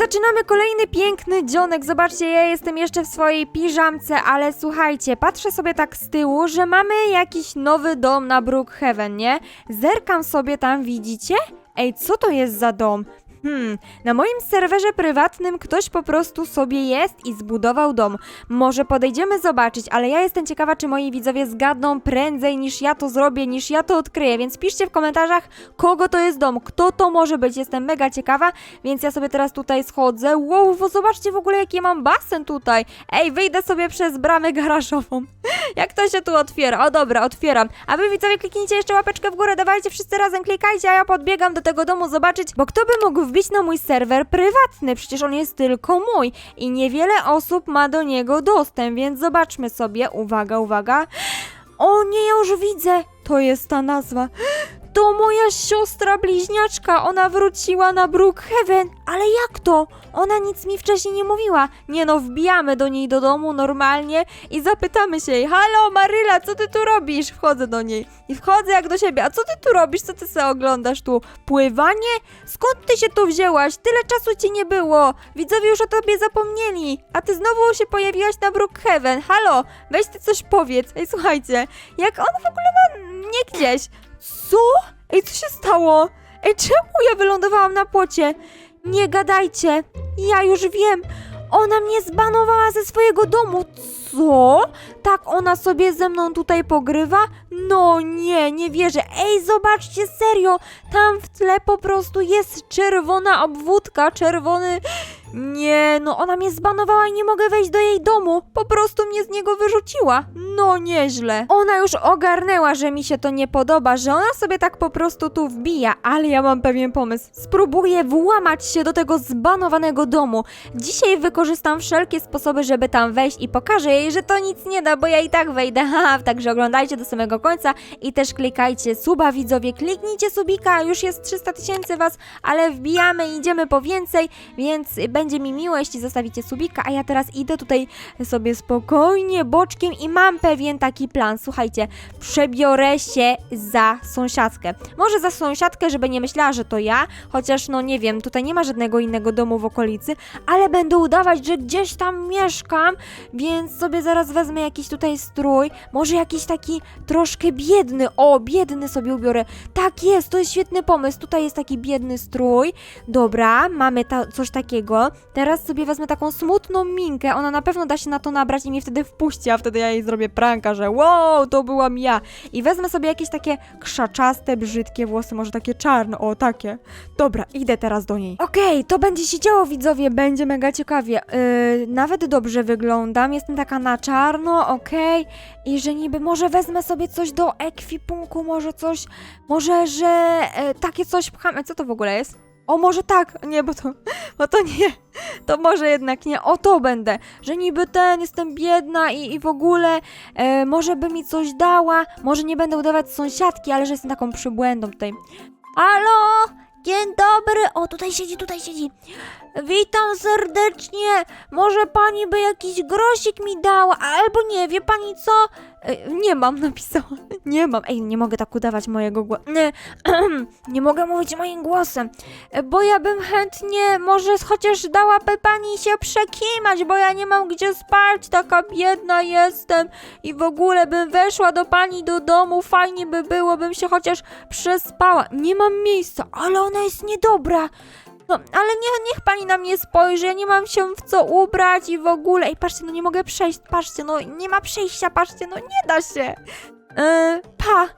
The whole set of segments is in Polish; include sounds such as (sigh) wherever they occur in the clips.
zaczynamy kolejny piękny dzionek. Zobaczcie, ja jestem jeszcze w swojej piżamce, ale słuchajcie, patrzę sobie tak z tyłu, że mamy jakiś nowy dom na Brookhaven, nie? Zerkam sobie tam, widzicie? Ej, co to jest za dom? Hmm, na moim serwerze prywatnym ktoś po prostu sobie jest i zbudował dom. Może podejdziemy zobaczyć, ale ja jestem ciekawa, czy moi widzowie zgadną prędzej niż ja to zrobię, niż ja to odkryję, więc piszcie w komentarzach, kogo to jest dom, kto to może być. Jestem mega ciekawa, więc ja sobie teraz tutaj schodzę. Wow, zobaczcie w ogóle, jaki ja mam basen tutaj. Ej, wyjdę sobie przez bramę garażową. (laughs) Jak to się tu otwiera? O dobra, otwieram. A wy widzowie kliknijcie jeszcze łapeczkę w górę, dawajcie wszyscy razem, klikajcie, a ja podbiegam do tego domu zobaczyć, bo kto by mógł wbić na mój serwer prywatny? Przecież on jest tylko mój i niewiele osób ma do niego dostęp, więc zobaczmy sobie. Uwaga, uwaga. O nie, ja już widzę. To jest ta nazwa. To moja siostra bliźniaczka, ona wróciła na Brookhaven, ale jak to? Ona nic mi wcześniej nie mówiła. Nie no, wbijamy do niej do domu normalnie i zapytamy się jej, halo Maryla, co ty tu robisz? Wchodzę do niej i wchodzę jak do siebie, a co ty tu robisz? Co ty sobie oglądasz tu? Pływanie? Skąd ty się tu wzięłaś? Tyle czasu ci nie było. Widzowie już o tobie zapomnieli, a ty znowu się pojawiłaś na Brookhaven. Halo, weź ty coś powiedz. Ej, słuchajcie, jak on w ogóle ma mnie gdzieś? Co? Ej, co się stało? Ej, czemu ja wylądowałam na płocie? Nie gadajcie. Ja już wiem. Ona mnie zbanowała ze swojego domu. Co? Tak ona sobie ze mną tutaj pogrywa? No nie, nie wierzę. Ej, zobaczcie, serio. Tam w tle po prostu jest czerwona obwódka, czerwony... Nie, no ona mnie zbanowała i nie mogę wejść do jej domu. Po prostu mnie z niego wyrzuciła. No nieźle. Ona już ogarnęła, że mi się to nie podoba, że ona sobie tak po prostu tu wbija, ale ja mam pewien pomysł. Spróbuję włamać się do tego zbanowanego domu. Dzisiaj wykorzystam wszelkie sposoby, żeby tam wejść i pokażę jej, że to nic nie da, bo ja i tak wejdę. (laughs) Także oglądajcie do samego końca i też klikajcie suba widzowie, kliknijcie subika, już jest 300 tysięcy was, ale wbijamy i idziemy po więcej, więc będzie mi miło, jeśli zostawicie subika, a ja teraz idę tutaj sobie spokojnie boczkiem i mam pewien taki plan. Słuchajcie, przebiorę się za sąsiadkę. Może za sąsiadkę, żeby nie myślała, że to ja, chociaż no nie wiem, tutaj nie ma żadnego innego domu w okolicy, ale będę udawać, że gdzieś tam mieszkam, więc sobie zaraz wezmę jakiś tutaj strój, może jakiś taki troszkę biedny, o, biedny sobie ubiorę. Tak jest, to jest świetny pomysł, tutaj jest taki biedny strój. Dobra, mamy ta, coś takiego. Teraz sobie wezmę taką smutną minkę, ona na pewno da się na to nabrać i mnie wtedy wpuści, a wtedy ja jej zrobię pranka, że wow, to byłam ja. I wezmę sobie jakieś takie krzaczaste, brzydkie włosy, może takie czarne, o, takie. Dobra, idę teraz do niej. Okej, to będzie się działo, widzowie, będzie mega ciekawie. Yy, nawet dobrze wyglądam, jestem taka na czarno, okej. I że niby może wezmę sobie coś do ekwipunku, może coś, może, że e, takie coś pchamy. Co to w ogóle jest? O, może tak, nie, bo to, (laughs) bo to nie, to może jednak nie, o to będę, że niby ten, jestem biedna i, i w ogóle e, może by mi coś dała, może nie będę udawać sąsiadki, ale że jestem taką przybłędą tutaj. Halo, dzień dobry, o tutaj siedzi, tutaj siedzi. Witam serdecznie, może pani by jakiś grosik mi dała, albo nie, wie pani co? E, Nie mam, napisała. (laughs) Nie mam. Ej, nie mogę tak udawać mojego głosu. Nie, (clears throat) nie mogę mówić moim głosem. E, Bo ja bym chętnie, może chociaż dałaby pani się przekimać, bo ja nie mam gdzie spać, taka biedna jestem i w ogóle bym weszła do pani do domu, fajnie by było, bym się chociaż przespała. Nie mam miejsca, ale ona jest niedobra. No, ale nie, niech pani na mnie spojrzy, ja nie mam się w co ubrać i w ogóle. Ej, patrzcie, no nie mogę przejść, patrzcie, no nie ma przejścia, patrzcie, no nie da się. Yy, pa.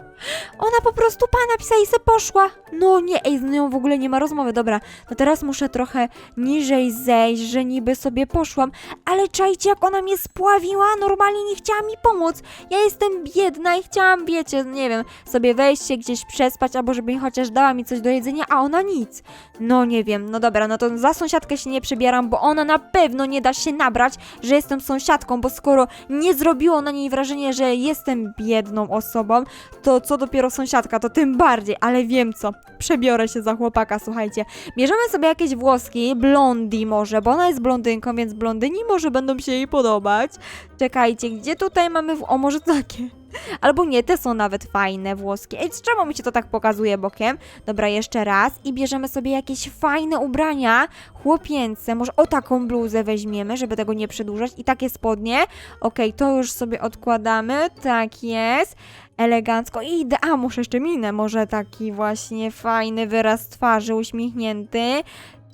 Ona po prostu pa napisała i se poszła. No nie, ej, z nią w ogóle nie ma rozmowy. Dobra, no teraz muszę trochę niżej zejść, że niby sobie poszłam. Ale czajcie, jak ona mnie spławiła, normalnie nie chciała mi pomóc. Ja jestem biedna i chciałam, wiecie, nie wiem, sobie wejść się gdzieś przespać, albo żeby chociaż dała mi coś do jedzenia, a ona nic. No nie wiem, no dobra, no to za sąsiadkę się nie przebieram, bo ona na pewno nie da się nabrać, że jestem sąsiadką, bo skoro nie zrobiło na niej wrażenie, że jestem biedną osobą, to co dopiero sąsiadka, to tym bardziej, ale wiem co. Przebiorę się za chłopaka, słuchajcie. Bierzemy sobie jakieś włoski, blondi może, bo ona jest blondynką, więc blondyni może będą się jej podobać. Czekajcie, gdzie tutaj mamy... W... O, może takie. (laughs) Albo nie, te są nawet fajne włoskie. Ej, czemu mi się to tak pokazuje bokiem? Dobra, jeszcze raz. I bierzemy sobie jakieś fajne ubrania chłopięce. Może o taką bluzę weźmiemy, żeby tego nie przedłużać. I takie spodnie. Okej, to już sobie odkładamy. Tak jest. Elegancko. I. A, muszę jeszcze minę. Może taki właśnie fajny wyraz twarzy, uśmiechnięty.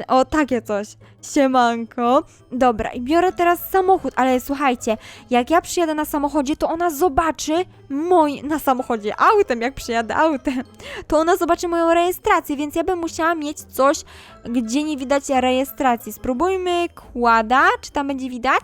O, takie coś. Siemanko. Dobra, i biorę teraz samochód, ale słuchajcie, jak ja przyjadę na samochodzie, to ona zobaczy mój na samochodzie autem, jak przyjadę autem, to ona zobaczy moją rejestrację, więc ja bym musiała mieć coś, gdzie nie widać rejestracji. Spróbujmy kłada, czy tam będzie widać?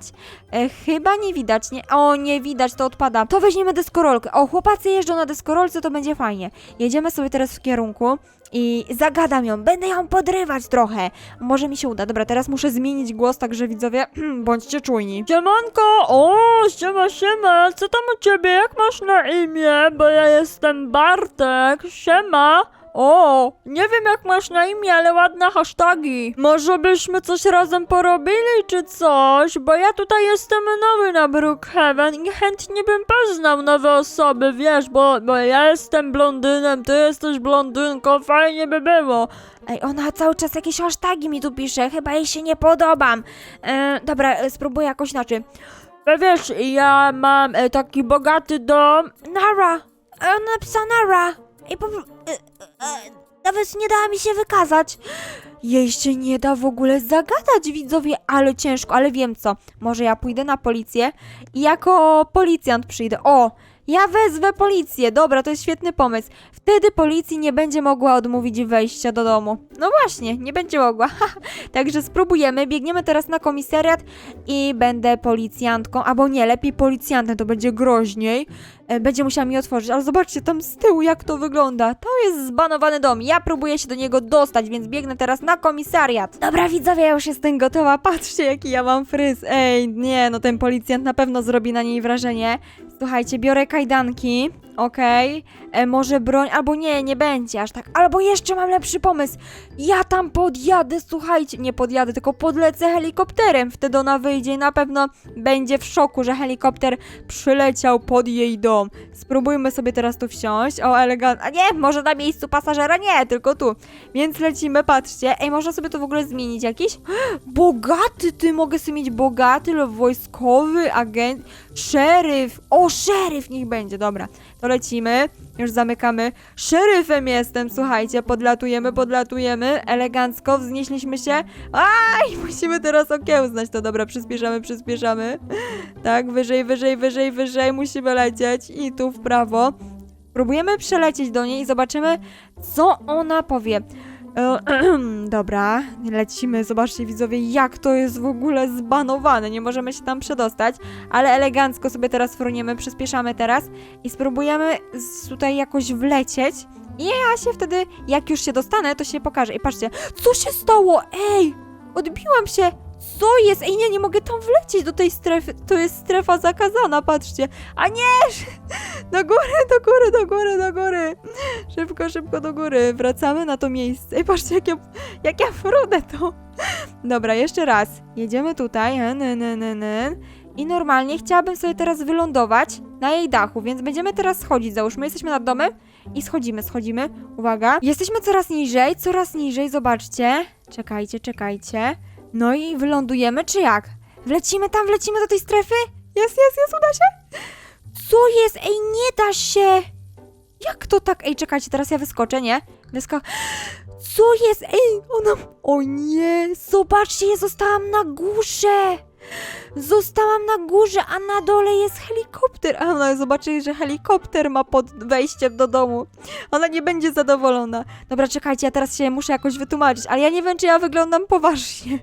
E, chyba nie widać, nie? O, nie widać, to odpada. To weźmiemy deskorolkę. O, chłopacy jeżdżą na deskorolce, to będzie fajnie. Jedziemy sobie teraz w kierunku i zagadam ją, będę ją podrywać trochę. Może mi się uda. Dobra, teraz muszę zmienić głos, także widzowie, (clears throat) bądźcie czujni. Siemanko, o, siema, siema, co tam u ciebie, jak masz na imię, bo ja jestem Bartek, siema. O, nie wiem jak masz na imię, ale ładne hasztagi. Może byśmy coś razem porobili czy coś, bo ja tutaj jestem nowy na Brookhaven i chętnie bym poznał nowe osoby, wiesz, bo, bo ja jestem blondynem, ty jesteś blondynką, fajnie by było. Ej, ona cały czas jakieś hasztagi mi tu pisze, chyba jej się nie podobam. E, dobra, e, spróbuję jakoś inaczej. No Wiesz, ja mam e, taki bogaty dom, Nara! E, Ona napisała Nara! I po... e, e, e, nawet nie dała mi się wykazać. Jej się nie da w ogóle zagadać, widzowie, ale ciężko, ale wiem co. Może ja pójdę na policję i jako policjant przyjdę. O! Ja wezwę policję. Dobra, to jest świetny pomysł. Wtedy policji nie będzie mogła odmówić wejścia do domu. No właśnie, nie będzie mogła. (laughs) Także spróbujemy. Biegniemy teraz na komisariat i będę policjantką. Albo nie, lepiej policjantem, to będzie groźniej. E, Będzie musiała mi otworzyć, ale zobaczcie tam z tyłu, jak to wygląda. To jest zbanowany dom. Ja próbuję się do niego dostać, więc biegnę teraz na komisariat. Dobra, widzowie, ja już jestem gotowa. (laughs) Patrzcie, jaki ja mam fryz. Ej, nie, no ten policjant na pewno zrobi na niej wrażenie. Słuchajcie, biorę kajdanki. Okej, E, może broń, albo nie, nie będzie aż tak. Albo jeszcze mam lepszy pomysł. Ja tam podjadę, słuchajcie, nie podjadę, tylko podlecę helikopterem. Wtedy ona wyjdzie i na pewno będzie w szoku, że helikopter przyleciał pod jej dom. Spróbujmy sobie teraz tu wsiąść. O, elegant. A nie, może na miejscu pasażera nie, tylko tu. Więc lecimy, patrzcie. Ej, można sobie to w ogóle zmienić jakiś? (gasps) Bogaty, ty mogę sobie mieć bogaty lub wojskowy, agent, szeryf. O, szeryf niech będzie, dobra. To lecimy. Już zamykamy. Szeryfem jestem, słuchajcie. Podlatujemy, podlatujemy. Elegancko, wznieśliśmy się. Aj, musimy teraz okiełznać. To dobra, przyspieszamy, przyspieszamy. Tak, wyżej, wyżej, wyżej, wyżej. Musimy lecieć. I tu w prawo. Próbujemy przelecieć do niej i zobaczymy, co ona powie. (clears throat) Dobra, lecimy. Zobaczcie, widzowie, jak to jest w ogóle zbanowane. Nie możemy się tam przedostać, ale elegancko sobie teraz fruniemy, przyspieszamy teraz i spróbujemy tutaj jakoś wlecieć. I ja się wtedy, jak już się dostanę, to się pokażę. I patrzcie, co się stało? Ej, odbiłam się. Co jest? Ej, nie, nie mogę tam wlecieć do tej strefy. To jest strefa zakazana, patrzcie. A nie! (laughs) Do góry, do góry, do góry, do góry. Szybko, szybko do góry. Wracamy na to miejsce. Ej, patrzcie, jak ja, jak ja to. Dobra, jeszcze raz. Jedziemy tutaj. I normalnie chciałabym sobie teraz wylądować na jej dachu, więc będziemy teraz schodzić. Załóżmy, jesteśmy nad domem i schodzimy, schodzimy. Uwaga. Jesteśmy coraz niżej, coraz niżej, zobaczcie. Czekajcie, czekajcie. No i wylądujemy, czy jak? Wlecimy tam, wlecimy do tej strefy? Jest, jest, jest, uda się? Co jest? Ej, nie da się! Jak to tak? Ej, czekajcie, teraz ja wyskoczę, nie? Wysko... Co jest? Ej, ona... O nie, zobaczcie, ja zostałam na górze! Zostałam na górze, a na dole jest helikopter. A ona zobaczy, że helikopter ma pod wejściem do domu. Ona nie będzie zadowolona. Dobra, czekajcie, ja teraz się muszę jakoś wytłumaczyć, ale ja nie wiem, czy ja wyglądam poważnie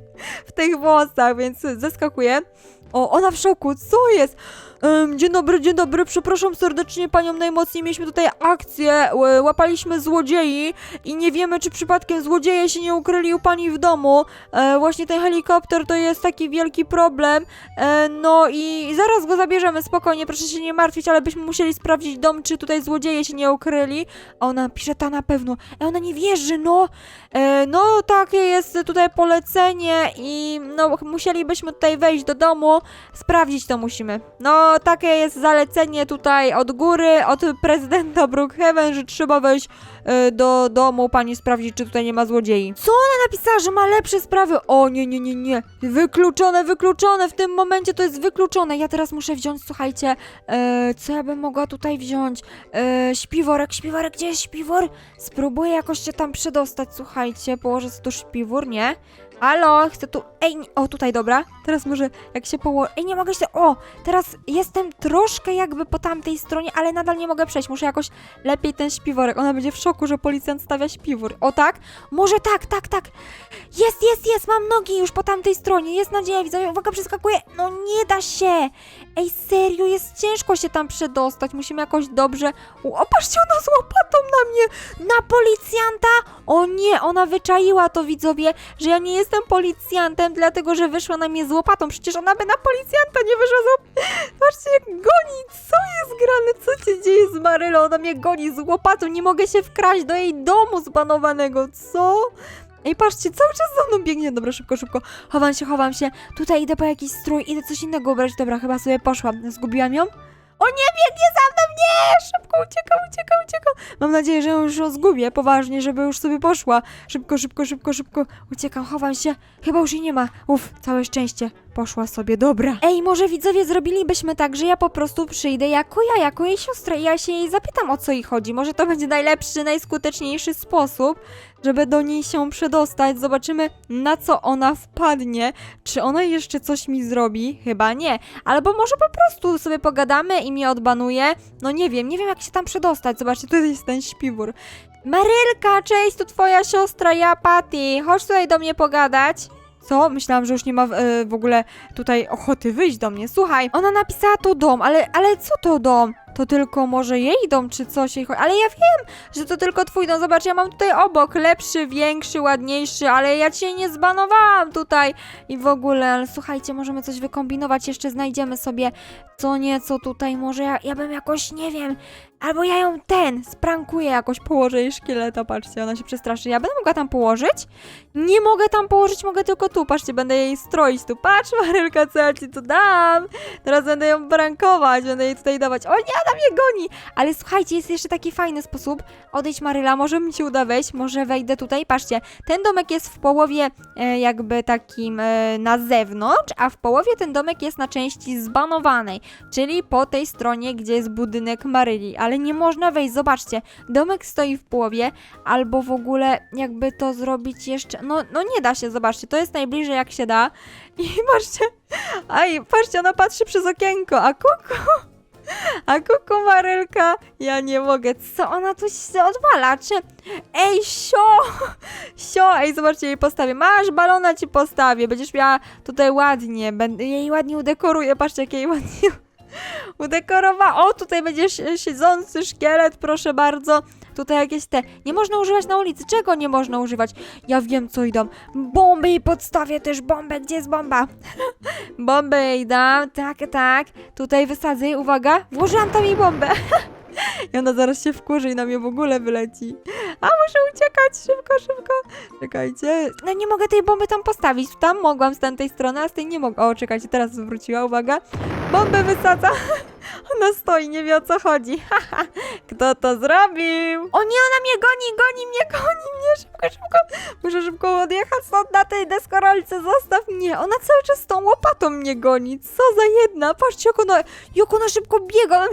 w tych włosach, więc zeskakuję. O, ona w szoku, co jest? Em, dzień dobry, dzień dobry, przepraszam serdecznie panią najmocniej, mieliśmy tutaj akcję, ł- łapaliśmy złodziei i nie wiemy, czy przypadkiem złodzieje się nie ukryli u pani w domu. E, właśnie ten helikopter to jest taki wielki problem, e, no i zaraz go zabierzemy, spokojnie, proszę się nie martwić, ale byśmy musieli sprawdzić dom, czy tutaj złodzieje się nie ukryli. A ona pisze, ta na pewno, e, ona nie wierzy, no, e, no takie jest tutaj polecenie i no musielibyśmy tutaj wejść do domu, sprawdzić to musimy. No, takie jest zalecenie tutaj od góry, od prezydenta Brookhaven, że trzeba wejść e, do domu, pani sprawdzić, czy tutaj nie ma złodziei. Co ona napisała, że ma lepsze sprawy? O, nie, nie, nie, nie. Wykluczone, wykluczone, w tym momencie to jest wykluczone. Ja teraz muszę wziąć, słuchajcie, e, co ja bym mogła tutaj wziąć? E, śpiworek, śpiworek, gdzie jest śpiwór? Spróbuję jakoś się tam przedostać, słuchajcie, położę sobie tu śpiwór, nie? Halo, chcę tu. Ej, o tutaj, dobra. Teraz może jak się położę. Ej, nie mogę się. O, teraz jestem troszkę jakby po tamtej stronie, ale nadal nie mogę przejść. Muszę jakoś lepiej ten śpiworek. Ona będzie w szoku, że policjant stawia śpiwór. O tak? Może tak, tak, tak. Jest, jest, jest, mam nogi już po tamtej stronie. Jest nadzieja, widzę. Uwaga, przeskakuję. No nie da się. Ej, serio, jest ciężko się tam przedostać. Musimy jakoś dobrze. O, patrzcie, ona z łopatą na mnie. Na policjanta. O nie, ona wyczaiła to, widzowie, że ja nie jestem policjantem, dlatego że wyszła na mnie z łopatą. Przecież ona by na policjanta nie wyszła z łopatą. Patrzcie, jak goni. Co jest grane? Co się dzieje z Marylą? Ona mnie goni z łopatą. Nie mogę się wkraść do jej domu zbanowanego. Co? Ej, patrzcie, cały czas za mną biegnie. Dobra, szybko, szybko. Chowam się, chowam się. Tutaj idę po jakiś strój, idę coś innego ubrać. Dobra, chyba sobie poszłam. Zgubiłam ją? O nie, biegnie za mną, nie! Szybko, uciekam, uciekam, uciekam. Mam nadzieję, że ją już ją zgubię, poważnie, żeby już sobie poszła. Szybko, szybko, szybko, szybko. Uciekam, chowam się. Chyba już jej nie ma. Uff, całe szczęście. Poszła sobie, dobra. Ej, może widzowie zrobilibyśmy tak, że ja po prostu przyjdę jako ja, jako jej siostra i ja się jej zapytam, o co jej chodzi. Może to będzie najlepszy, najskuteczniejszy sposób, żeby do niej się przedostać. Zobaczymy, na co ona wpadnie. Czy ona jeszcze coś mi zrobi? Chyba nie. Albo może po prostu sobie pogadamy i mnie odbanuje. No nie wiem, nie wiem jak się tam przedostać. Zobaczcie, tu jest ten śpiwór. Marylka, cześć, to twoja siostra, ja Patty. Chodź tutaj do mnie pogadać. Co? Myślałam, że już nie ma e, w ogóle tutaj ochoty wyjść do mnie. Słuchaj, ona napisała to dom, ale, ale co to dom? To tylko może jej dom, czy coś jej? Ale ja wiem, że to tylko twój dom. Zobacz, ja mam tutaj obok lepszy, większy, ładniejszy, ale ja cię nie zbanowałam tutaj i w ogóle. Ale słuchajcie, możemy coś wykombinować, jeszcze znajdziemy sobie co nieco tutaj. Może ja, ja bym jakoś, nie wiem, albo ja ją ten, sprankuję jakoś, położę jej szkieleta, patrzcie, ona się przestraszy. Ja będę mogła tam położyć? Nie mogę tam położyć, mogę tylko tu, patrzcie, będę jej stroić tu. Patrz, Marylka, co ja ci tu dam. Teraz będę ją prankować, będę jej tutaj dawać. O nie, ona mnie goni! Ale słuchajcie, jest jeszcze taki fajny sposób. Odejdź Maryla, może mi się uda wejść, może wejdę tutaj. Patrzcie, ten domek jest w połowie e, jakby takim e, na zewnątrz, a w połowie ten domek jest na części zbanowanej, czyli po tej stronie, gdzie jest budynek Maryli, ale nie można wejść, zobaczcie, domek stoi w połowie, albo w ogóle jakby to zrobić jeszcze, no, no nie da się, zobaczcie, to jest najbliżej jak się da. I (laughs) patrzcie, aj, patrzcie, ona patrzy przez okienko, a kuku, a kuku Marylka, ja nie mogę, co ona tu się odwala, czy, ej, sio, sio, ej, zobaczcie, jej postawię, masz balona ci postawię, będziesz miała tutaj ładnie, będę jej ładnie udekoruję, patrzcie, jak jej ładnie udekorowała, o, tutaj będzie si- siedzący szkielet, proszę bardzo, tutaj jakieś te, nie można używać na ulicy, czego nie można używać, ja wiem, co idą, bomby jej podstawię też, bombę, gdzie jest bomba? (laughs) bombę jej dam, tak, tak, tutaj wysadzę. Uwaga, włożyłam tam jej bombę, (laughs) i ona zaraz się wkurzy i na mnie w ogóle wyleci. A muszę uciekać, szybko, szybko. Czekajcie. No nie mogę tej bomby tam postawić. Tam mogłam z tamtej strony, a z tej nie mogę. O, czekajcie, teraz zwróciła, uwaga. Bombę wysadza. (laughs) Ona stoi, nie wie o co chodzi. (laughs) Kto to zrobił? O nie, ona mnie goni, goni mnie, goni mnie. Szybko, szybko. Muszę szybko odjechać stąd na tej deskorolce. Zostaw mnie. Ona cały czas tą łopatą mnie goni. Co za jedna. Patrzcie, jak ona, jak ona szybko biega.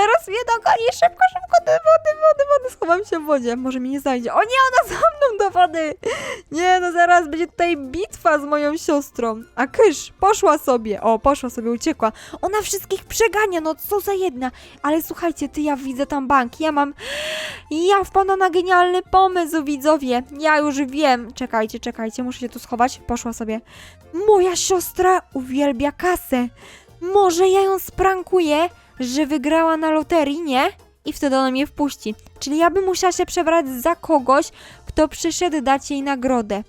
Zaraz mnie dogoni. Szybko, szybko do wody, wody, wody. Schowam się w wodzie. Może mi nie zajdzie. O nie, ona za mną do wody. Nie, no zaraz będzie tutaj bitwa z moją siostrą. A kysz, poszła sobie. O, poszła sobie, uciekła. Ona wszystkich przegania, no co za jedna. Ale słuchajcie, ty, ja widzę tam bank, ja mam... Ja wpadłam na genialny pomysł, widzowie. Ja już wiem. Czekajcie, czekajcie, muszę się tu schować. Poszła sobie. Moja siostra uwielbia kasę. Może ja ją sprankuję, że wygrała na loterii, nie? I wtedy ona mnie wpuści. Czyli ja bym musiała się przebrać za kogoś, kto przyszedł dać jej nagrodę.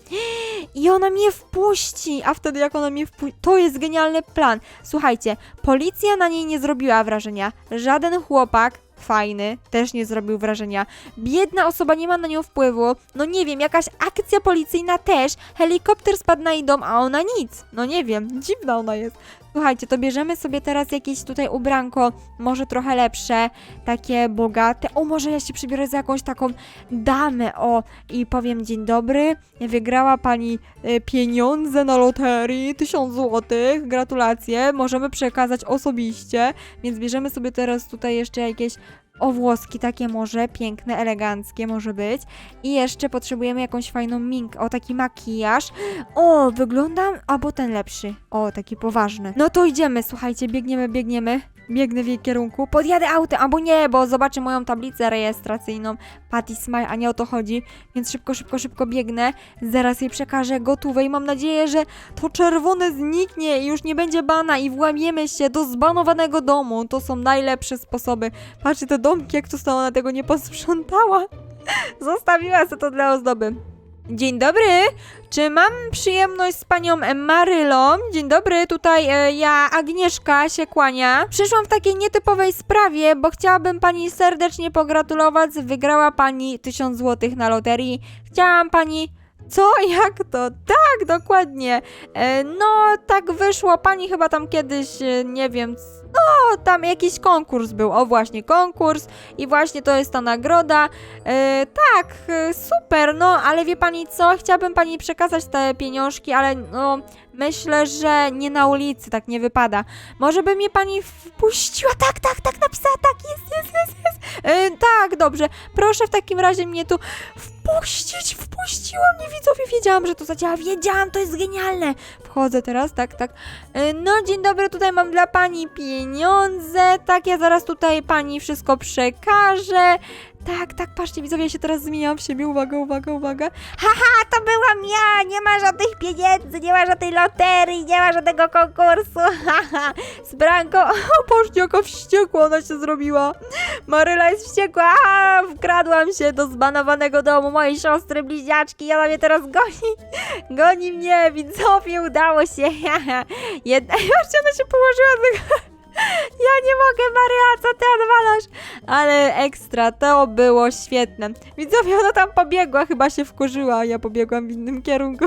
I ona mnie wpuści, a wtedy jak ona mnie wpuści, to jest genialny plan. Słuchajcie, policja na niej nie zrobiła wrażenia. Żaden chłopak, fajny, też nie zrobił wrażenia. Biedna osoba nie ma na nią wpływu. No nie wiem, jakaś akcja policyjna też. Helikopter spadł na jej dom, a ona nic. No nie wiem, dziwna ona jest. Słuchajcie, to bierzemy sobie teraz jakieś tutaj ubranko, może trochę lepsze, takie bogate. O, może ja się przybiorę za jakąś taką damę, o, i powiem dzień dobry. Wygrała pani e, pieniądze na loterii, 1000 złotych, gratulacje, możemy przekazać osobiście, więc bierzemy sobie teraz tutaj jeszcze jakieś owłoski takie może, piękne, eleganckie może być. I jeszcze potrzebujemy jakąś fajną mink, o taki makijaż. O, wyglądam, albo ten lepszy. O, taki poważny. No to idziemy, słuchajcie, biegniemy, biegniemy. Biegnę w jej kierunku. Podjadę autem, albo nie, bo zobaczy moją tablicę rejestracyjną. Patty Smile, a nie o to chodzi. Więc szybko, szybko, szybko biegnę. Zaraz jej przekażę gotowe i mam nadzieję, że to czerwone zniknie i już nie będzie bana i włamiemy się do zbanowanego domu. To są najlepsze sposoby. Patrzcie, te domki, jak to stała, ona tego nie posprzątała. (laughs) Zostawiła sobie to dla ozdoby. Dzień dobry, czy mam przyjemność z panią Marylą? Dzień dobry, tutaj e, ja, Agnieszka, się kłania. Przyszłam w takiej nietypowej sprawie, bo chciałabym pani serdecznie pogratulować. Wygrała pani 1000 złotych na loterii. Chciałam pani... Co? Jak to? Tak, dokładnie. E, no, tak wyszło. Pani chyba tam kiedyś, e, nie wiem, no, tam jakiś konkurs był. O, właśnie, konkurs. I właśnie to jest ta nagroda. E, tak, e, super, no, ale wie pani co? Chciałabym pani przekazać te pieniążki, ale no, myślę, że nie na ulicy, tak nie wypada. Może by mnie pani wpuściła? Tak, tak, tak, napisała, tak, jest, jest, jest, jest. E, tak, dobrze. Proszę w takim razie mnie tu wpuścić, wpuściła mnie, widzowie, wiedziałam, że to zadziała, wiedziałam, to jest genialne. Wchodzę teraz, tak, tak. E, No, dzień dobry, tutaj mam dla pani pieniądze. Tak, ja zaraz tutaj pani wszystko przekażę. Tak, tak, patrzcie, widzowie, ja się teraz zmieniałam w siebie. Uwaga, uwaga, uwaga. Haha, to byłam ja! Nie ma żadnych pieniędzy, nie ma żadnej loterii, nie ma żadnego konkursu. Haha, (laughs) z Branką. (laughs) O, patrzcie, jaka wściekła ona się zrobiła. Maryla jest wściekła. A, wkradłam się do zbanowanego domu mojej siostry bliźniaczki i ona mnie teraz goni. (laughs) Goni mnie, widzowie, udało się. Jedna, ona się położyła do. Ja nie mogę, Maryla, co ty odwalasz? Ale ekstra, to było świetne. Widzowie, ona tam pobiegła, chyba się wkurzyła, ja pobiegłam w innym kierunku.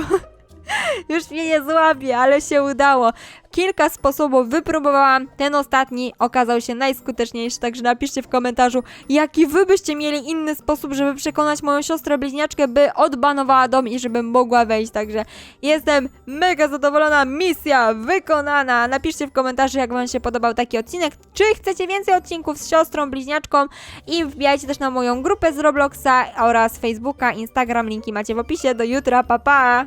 (laughs) Już mnie nie złapie, ale się udało. Kilka sposobów wypróbowałam. Ten ostatni okazał się najskuteczniejszy, także napiszcie w komentarzu, jaki wy byście mieli inny sposób, żeby przekonać moją siostrę bliźniaczkę, by odbanowała dom i żeby mogła wejść. Także jestem mega zadowolona. Misja wykonana. Napiszcie w komentarzu, jak wam się podobał taki odcinek. Czy chcecie więcej odcinków z siostrą bliźniaczką i wbijajcie też na moją grupę z Robloxa oraz Facebooka, Instagram. Linki macie w opisie. Do jutra, pa pa!